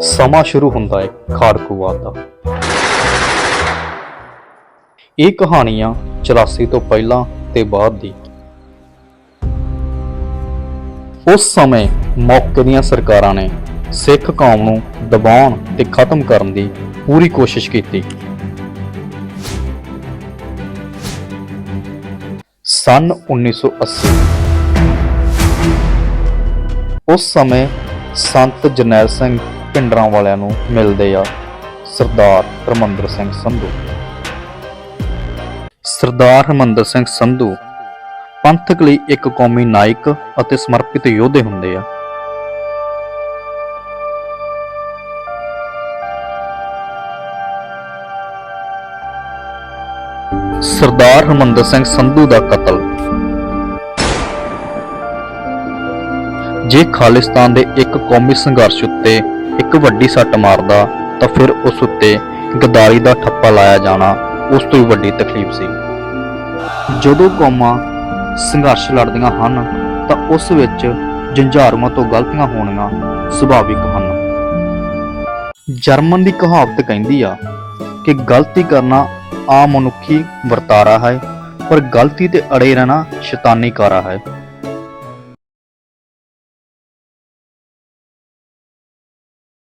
ਸਮਾਂ ਸ਼ੁਰੂ ਹੁੰਦਾ ਹੈ ਖਾੜਕੂਵਾਦ ਦਾ। ਇਹ ਕਹਾਣੀਆਂ 84 ਤੋਂ ਪਹਿਲਾਂ ਤੇ ਬਾਅਦ ਦੀ। ਉਸ ਸਮੇਂ ਮੌਕੇ ਦੀਆਂ ਸਰਕਾਰਾਂ ਨੇ ਸਿੱਖ ਕੌਮ ਨੂੰ ਦਬਾਉਣ ਤੇ ਖਤਮ ਕਰਨ ਦੀ ਪੂਰੀ ਕੋਸ਼ਿਸ਼ ਕੀਤੀ। ਸਨ 1980 ਉਸ ਸਮੇਂ ਸੰਤ ਜਰਨੈਲ ਸਿੰਘ ਪਿੰਡਰਾਂ ਵਾਲਿਆਂ ਨੂੰ ਮਿਲਦੇ ਆ ਸਰਦਾਰ ਹਰਮੰਦਰ ਸਿੰਘ ਸੰਧੂ। ਸਰਦਾਰ ਹਰਮੰਦਰ ਸਿੰਘ ਸੰਧੂ ਪੰਥਕ ਲਈ ਇੱਕ ਕੌਮੀ ਨਾਇਕ ਅਤੇ ਸਮਰਪਿਤ ਯੋਧੇ ਹੁੰਦੇ ਆ। ਸਰਦਾਰ ਹਰਮੰਦਰ ਸਿੰਘ ਸੰਧੂ ਦਾ ਕਤਲ ਜੇ ਖਾਲਿਸਤਾਨ ਦੇ ਇੱਕ ਕੌਮੀ ਸੰਘਰਸ਼ ਉੱਤੇ ਇੱਕ ਵੱਡੀ ਸੱਟ ਮਾਰਦਾ, ਤਾਂ ਫਿਰ ਉਸ ਉੱਤੇ ਗਦਾਰੀ ਦਾ ਠੱਪਾ ਲਾਇਆ ਜਾਣਾ ਉਸ ਤੋਂ ਵੀ ਵੱਡੀ ਤਕਲੀਫ ਸੀ। ਜਦੋਂ ਕੌਮਾਂ ਸੰਘਰਸ਼ ਲੜਦੀਆਂ ਹਨ, ਤਾਂ ਉਸ ਵਿੱਚ ਜੰਝਾਰੂਆਂ ਤੋਂ ਗਲਤੀਆਂ ਹੋਣੀਆਂ ਸੁਭਾਵਿਕ ਹਨ। ਜਰਮਨ ਦੀ ਕਹਾਵਤ ਕਹਿੰਦੀ ਆ ਕਿ ਗਲਤੀ ਕਰਨਾ ਆਮ ਮਨੁੱਖੀ ਵਰਤਾਰਾ ਹੈ, ਪਰ ਗਲਤੀ ਤੇ ਅੜੇ ਰਹਿਣਾ ਸ਼ੈਤਾਨੀ ਕਾਰਾ ਹੈ।